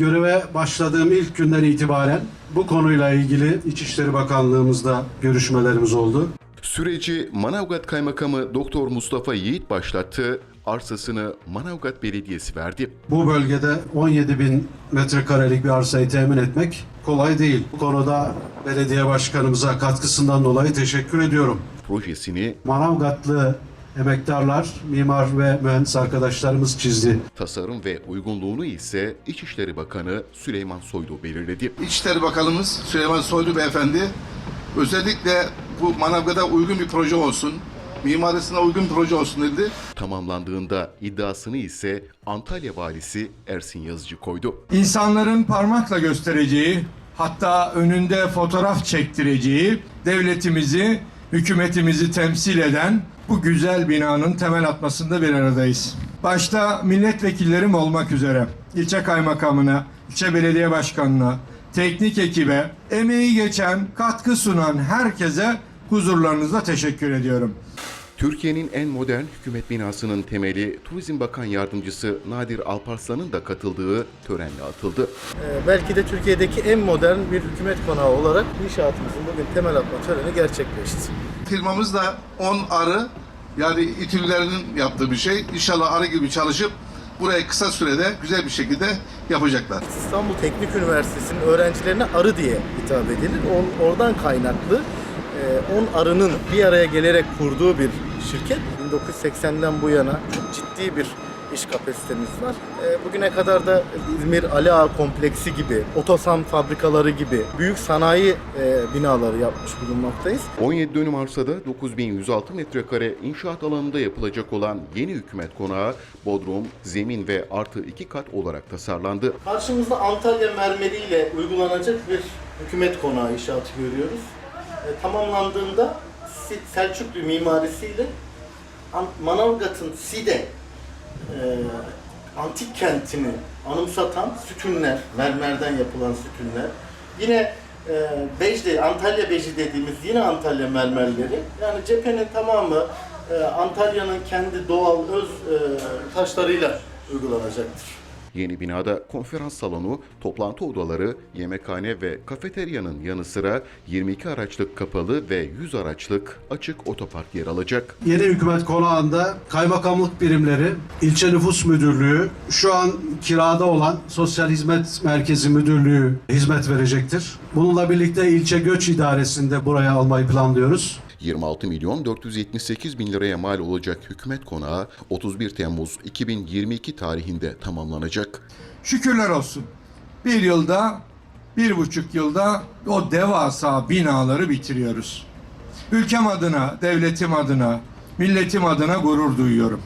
göreve başladığım ilk günden itibaren bu konuyla ilgili İçişleri Bakanlığımızda görüşmelerimiz oldu. Süreci Manavgat Kaymakamı Doktor Mustafa Yiğit başlattı. Arsasını Manavgat Belediyesi verdi. Bu bölgede 17 bin metrekarelik bir arsayı temin etmek kolay değil. Bu konuda belediye başkanımıza katkısından dolayı teşekkür ediyorum. Projesini Manavgatlı emektarlar, mimar ve mühendis arkadaşlarımız çizdi. tasarım ve uygunluğunu ise İçişleri Bakanı Süleyman Soylu belirledi. İçişleri Bakanımız Süleyman Soylu Beyefendi özellikle bu Manavgat'a uygun bir proje olsun, mimarisine uygun bir proje olsun dedi. Tamamlandığında iddiasını ise Antalya Valisi Ersin Yazıcı koydu. İnsanların parmakla göstereceği, hatta önünde fotoğraf çektireceği devletimizi, hükümetimizi temsil eden bu güzel binanın temel atmasında bir aradayız. Başta milletvekillerim olmak üzere ilçe kaymakamına, ilçe belediye başkanına, teknik ekibe, emeği geçen, katkı sunan herkese huzurlarınızda teşekkür ediyorum. Türkiye'nin en modern hükümet binasının temeli Turizm Bakan Yardımcısı Nadir Alparslan'ın da katıldığı törenle atıldı. Ee, belki de Türkiye'deki en modern bir hükümet konağı olarak inşaatımızın bugün temel atma töreni gerçekleşti. Firmamız da 10 arı yani İTÜ'lülerin yaptığı bir şey. İnşallah arı gibi çalışıp burayı kısa sürede güzel bir şekilde yapacaklar. İstanbul Teknik Üniversitesi'nin öğrencilerine arı diye hitap edilir. On- oradan kaynaklı 10 arının bir araya gelerek kurduğu bir şirket. 1980'den bu yana çok ciddi bir iş kapasitemiz var. Ee, Bugüne kadar da İzmir Ali Ağa kompleksi gibi, otosan fabrikaları gibi büyük sanayi e, binaları yapmış bulunmaktayız. 17 dönüm arsada 9106 metrekare inşaat alanında yapılacak olan yeni hükümet konağı bodrum, zemin ve artı iki kat olarak tasarlandı. Karşımızda Antalya mermeriyle uygulanacak bir hükümet konağı inşaatı görüyoruz. E, tamamlandığında Si- Selçuklu mimarisiyle An- Manavgat'ın Side e, antik kentini anımsatan sütunlar, mermerden yapılan sütunlar. Yine e, Bejde, Antalya Beji dediğimiz yine Antalya mermerleri. Yani cephenin tamamı e, Antalya'nın kendi doğal öz e, taşlarıyla uygulanacaktır. Yeni binada konferans salonu, toplantı odaları, yemekhane ve kafeteryanın yanı sıra 22 araçlık kapalı ve 100 araçlık açık otopark yer alacak. Yeni hükümet konağında kaymakamlık birimleri, ilçe nüfus müdürlüğü, şu an kirada olan Sosyal Hizmet Merkezi Müdürlüğü hizmet verecektir. Bununla birlikte ilçe göç idaresinde buraya almayı planlıyoruz. 26 milyon 478 bin liraya mal olacak hükümet konağı 31 Temmuz 2022 tarihinde tamamlanacak. Şükürler olsun. Bir yılda, bir buçuk yılda o devasa binaları bitiriyoruz. Ülkem adına, devletim adına, milletim adına gurur duyuyorum.